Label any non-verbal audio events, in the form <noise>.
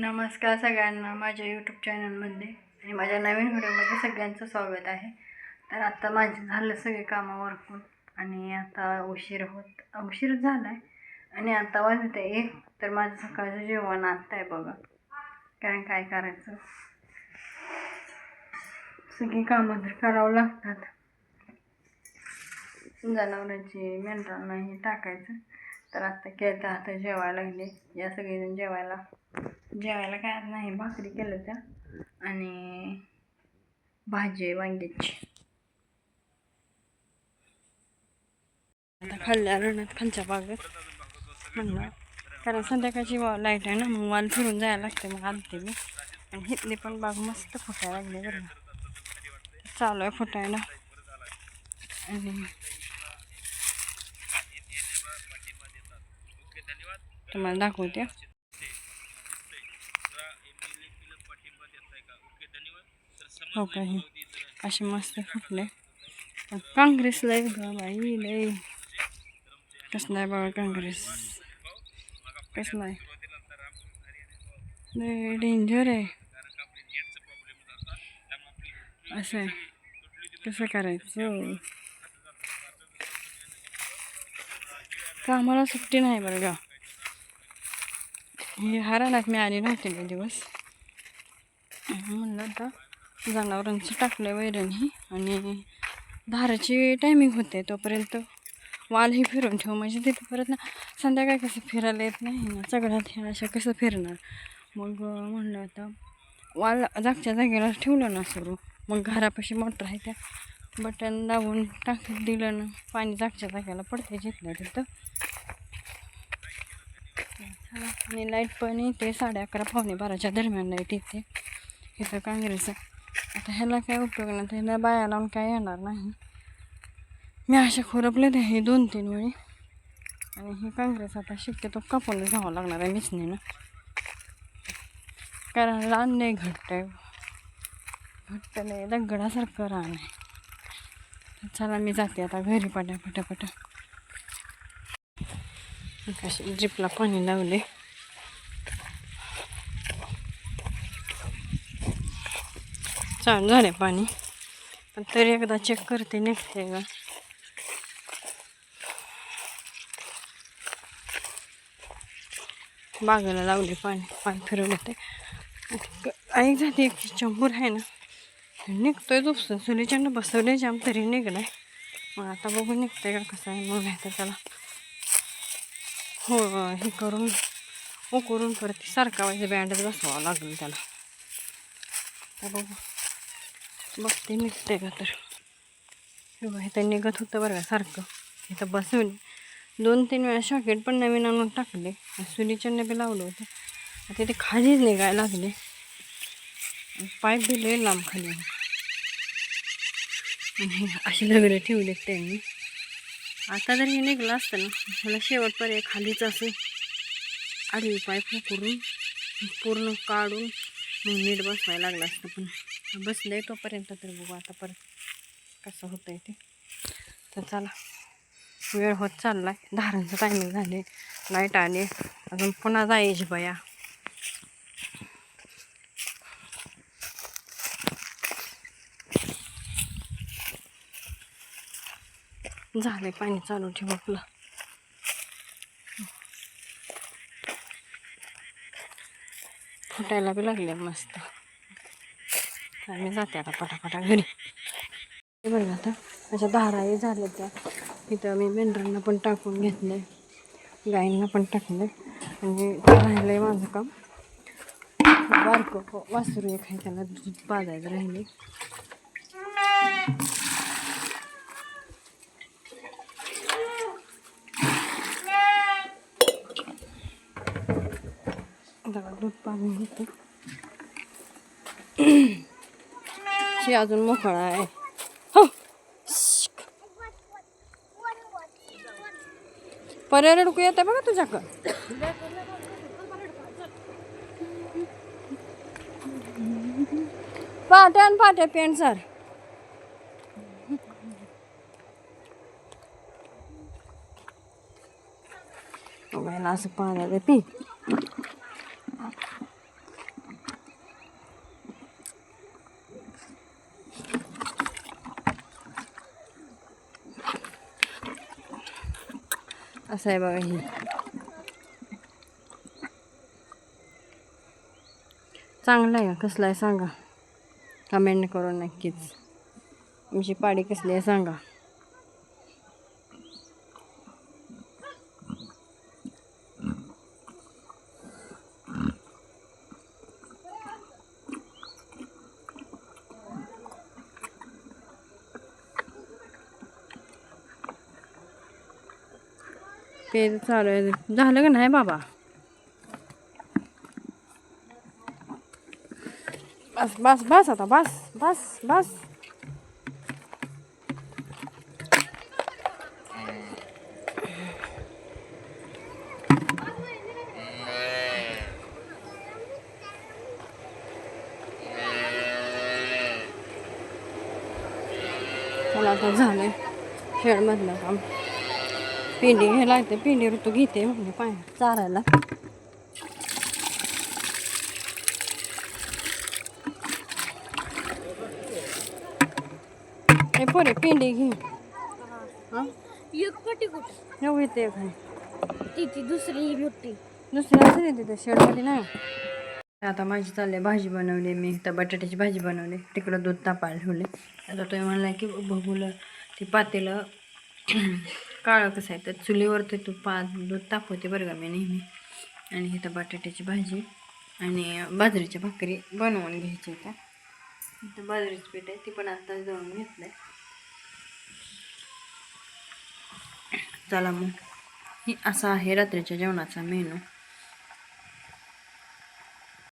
नमस्कार सगळ्यांना माझ्या यूट्यूब चॅनलमध्ये आणि माझ्या नवीन व्हिडिओमध्ये सगळ्यांचं स्वागत आहे. तर आता माझे झालं सगळे कामं वरकून आणि आता उशीर होत उशीर झाला आहे आणि आता वाजत आहे एक तर माझं सकाळचं जेवण आत्ता आहे बघा. कारण काय करायचं? सगळी कामं तर करावं लागतात. जनावरांची मेंढरांना हे टाकायचं. तर आत्ता केलं आता जेवायला लागले. या सगळेजण जेवायला. जेवायला काय नाही भाकरी केलं तर. आणि भाजी आहे वांग्याची. आता खाल्ल्या रणात खालच्या बागेत म्हणलं कारण संध्याकाळची लाइट आहे ना मग वाल फिरून जायला लागते मग आलते मी. आणि हिथली पण बाग मस्त फुटायला लागले बरं चालू आहे फुटायला. आणि तुम्हाला दाखवते. हो का हे? असे मस्त फुटले. काँग्रेस लय बाई लय. कसं नाही बाबा काँग्रेस. कसं नाही. लय डेंजर आहे. असं आहे. कसं करायचं? कामाला सुट्टी नाही बरं गा हे हरानात मी आली नव्हते दिवस. म्हणलं आता जनावरांचं टाकलं आहे वैरणही. आणि धाराची टायमिंग होते तोपर्यंत वालही फिरून ठेव. म्हणजे तिथं परत ना संध्याकाळी कसं फिरायला येत नाही ना सगळ्यात हे अशा कसं फिरणार? मग म्हणलं आता वाल जागच्या जागेला ठेवलं ना सुरू. मग घरापाशी मोटर आहे त्या बटन दाबून टाक दिलं ना पाणी जागच्या जागेला पडते जिथलं तिथं. आणि लाइट पण येते साडे अकरा पावणे बाराच्या दरम्यान लाइट येते. इथं काँग्रेस आता ह्याला काय उपयोग नाही तर ह्याला बाया लावून काय येणार नाही मी अशा खुरपले ते हे दोन तीन वेळी आणि हे काँग्रेस आता शक्यतो कापून घ्यावं लागणार आहे मिसनीनं कारण रान नाही घट्ट आहे घट्ट नाही दगडासारखं रान आहे चला मी जाते आता घरी पटा पटापट कशी जिपला पाणी लावले छान झाले पाणी. पण तरी एकदा चेक करते निघते का? बागेला लावले पाणी पाणी फिरवलं ते. ऐक जाते एक चंबूर आहे ना निघतोय उपसून चुलीच्यानं बसवले जाम तरी निघलाय. मग आता बघू निघतंय का कसं आहे मग नाही तर त्याला हो हे करून उकरून परत सारखा वाजे बँडच बसवावं लागेल त्याला. बघू. बघते निघते का तर. हे तर निघत होतं बरं का सारखं. इथं बसवून. दोन तीन वेळा शॉकेट पण नवीन आणून टाकले. सुनीच्या बी लावलं होतं. आता ते खालीच निघायला लागले. पाईप बी लय लांब खाली आणि असे लग्न ठेवले त्यांनी. आता जर हे निघलं असतं ना ह्याला शेवटपर्यंत खालीच असे आडवी पाईप करून पूर्ण काढून मग नीट बसवायला लागलं असतं पण. बसलं आहे तोपर्यंत तर बघू आता परत कसं होतं आहे ते. तर चला वेळ होत चालला आहे धारणचं टायमिंग झाले लाइट आले. अजून पुन्हा जायची बया. झाले पाणी चालू ठेव आपलं. फुटायला बी लागले मस्त. आम्ही जाते आता पटापटा घरी. हे बघा आता अशा धाराही झाल्या त्या. इथं मी मेंढरांना पण टाकून घेतलं गायींना पण टाकलं म्हणजे राहिलं आहे माझं काम. बारकं वासरू एक आहे त्याला दूध पाजायचं राहिले दूध घेते शी अजून मोकळा आहे. हो. पर्याय डुकू येते बघा तुझ्याकडं. पाट्या आणि पाट्या पॅन्ट सर. असं पाण्याचं पी. असं आहे बघा ही. चांगलं आहे का? कसला आहे सांगा. कमेंट करून नक्कीच. तुमची पाडी कसली आहे सांगा. ते चालू आहे. झालं का नाही बाबा? बस बस बस आता बस बस बस. झालं. आता झालंय शेडमधलं काम. पिंडी घ्यायला लागते. पिंडी ऋतू घेते म्हणजे पाय. चारायला. हे पोरे पिंडी घे हा? एक पटी कुठं? एवढी ते खाय ती ती दुसरी मोठी. दुसरी असेल ना तिथे शेडमध्ये नाही आता माझी चालली भाजी बनवली मी. तर बटाट्याची भाजी बनवली. तिकडं दूध तापायला ठेवले. आता तुम्ही म्हणला की बघूला ती पातेलं <clears throat> काळं कसं आहे तर चुलीवर ते तू दूध तापवते बरं का मी नेहमी. आणि इथं बटाट्याची भाजी आणि बाजरीच्या भाकरी बनवून घ्यायची त्या इथं बाजरीची पीठ आहे ती पण आता जाऊन घेतलं आहे चला मग. ही असा आहे रात्रीच्या जेवणाचा मेनू.